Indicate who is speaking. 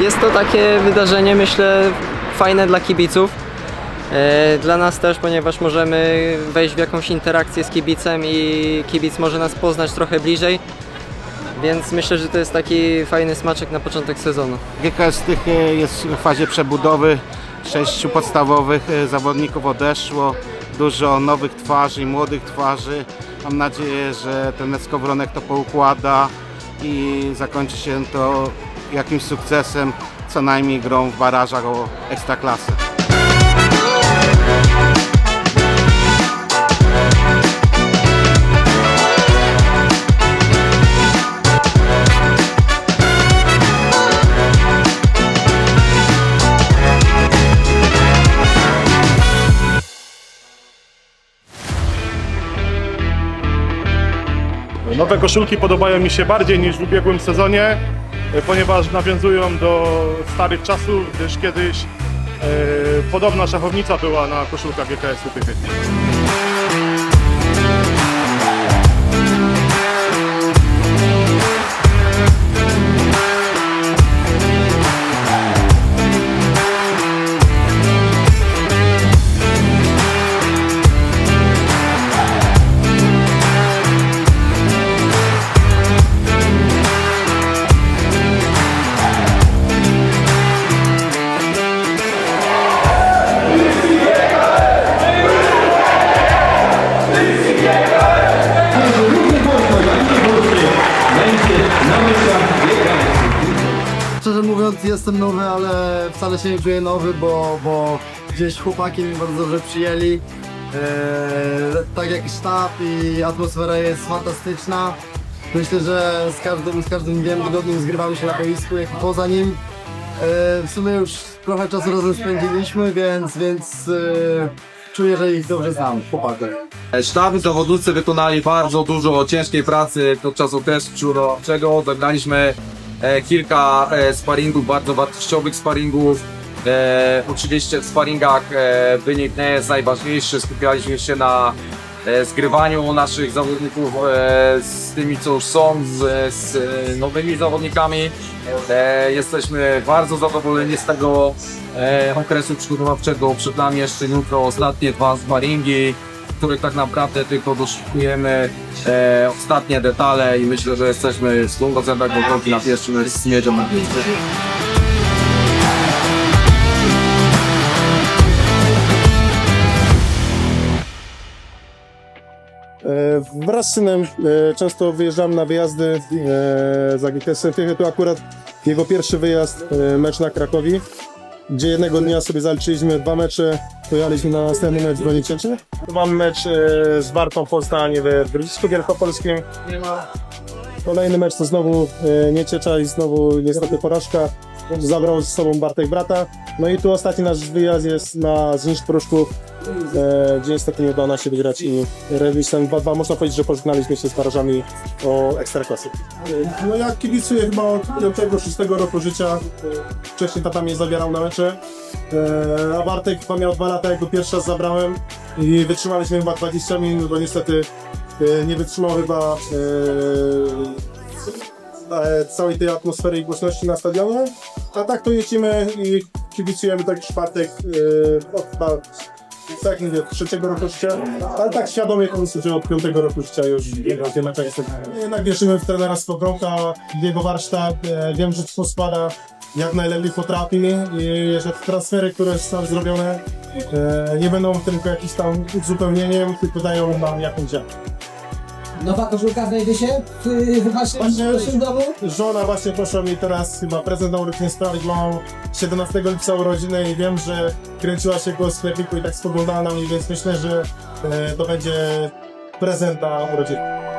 Speaker 1: Jest to takie wydarzenie, myślę, fajne dla kibiców. E, Dla nas też, ponieważ możemy wejść w jakąś interakcję z kibicem i kibic może nas poznać trochę bliżej. Więc myślę, że to jest taki fajny smaczek na początek sezonu.
Speaker 2: GKS Tychy jest w fazie przebudowy. Sześciu podstawowych e, zawodników odeszło. Dużo nowych twarzy, młodych twarzy. Mam nadzieję, że ten Skowronek to poukłada i zakończy się to jakimś sukcesem, co najmniej grą w barażach o ekstraklasę.
Speaker 3: Nowe koszulki podobają mi się bardziej niż w ubiegłym sezonie, e, ponieważ nawiązują do starych czasów, gdyż kiedyś e, podobna szachownica była na koszulkach GKS-u Tychy.
Speaker 4: Jestem nowy, ale wcale się nie czuję nowy, bo, bo gdzieś chłopaki mnie bardzo dobrze przyjęli. Eee, tak jak sztab i atmosfera jest fantastyczna. Myślę, że z każdym, z każdym dniem tygodniem zgrywamy się na boisku, jak poza nim. Eee, w sumie już trochę czasu razem spędziliśmy, więc, więc eee, czuję, że ich dobrze znam, chłopaków.
Speaker 5: Sztaby zawodnicy wykonali bardzo dużo ciężkiej pracy podczas okresu czego Zagraliśmy e, kilka e, sparingów, bardzo wartościowych sparingów. E, oczywiście w sparingach e, wynik nie jest najważniejszy, skupialiśmy się na e, zgrywaniu naszych zawodników e, z tymi, co już są, z, z e, nowymi zawodnikami. E, jesteśmy bardzo zadowoleni z tego e, okresu przygotowawczego. Przed nami jeszcze jutro ostatnie dwa sparingi których tak naprawdę tylko doszukujemy e, ostatnie detale i myślę, że jesteśmy w 100% gotowi na pierwszy mecz z Miedzią.
Speaker 6: Wraz z synem e, często wyjeżdżam na wyjazdy e, za GKS-em. To akurat jego pierwszy wyjazd, e, mecz na Krakowi, gdzie jednego dnia sobie zaliczyliśmy dwa mecze, pojechaliśmy na następny mecz do Niecieczy. Mamy mecz e, z Wartą Poznań w Grodzisku Wielkopolskim. Kolejny mecz to znowu e, Nieciecza i znowu niestety porażka. Zabrał ze sobą Bartek Brata. No i tu ostatni nasz wyjazd jest na Zniszcz Pruszków, e, gdzie niestety nie udało nam się wygrać i remisem 2-2 można powiedzieć, że pożegnaliśmy się z barażami o Ekstraklasy. No ja kibicuję chyba od 5-6 roku życia. Wcześniej tata mnie zabierał na mecze, e, a Bartek chyba miał 2 lata, jak go pierwszy raz zabrałem i wytrzymaliśmy chyba 20 minut, bo niestety e, nie wytrzymał chyba e, całej tej atmosfery i głośności na stadionie. A tak to jeździmy i kibicujemy tak już Bartek e, od tak nie wiem, trzeciego roku życia, ale tak świadomie że od piątego roku życia już te mecze jestem. Jednak wierzymy w trenera Skowronka, w jego warsztat, e, wiem, że to składa jak najlepiej potrafi i że transfery, które są zrobione e, nie będą tylko jakimś tam uzupełnieniem, tylko dają nam jakąś jakość.
Speaker 7: Nowa koszulka znajdzie się w, w waszym, domu?
Speaker 6: Żona właśnie poszła mi teraz chyba prezent na urodziny sprawić, bo mam 17 lipca urodziny i wiem, że kręciła się go w sklepiku i tak spoglądała na mnie, więc myślę, że e, to będzie prezent na urodziny.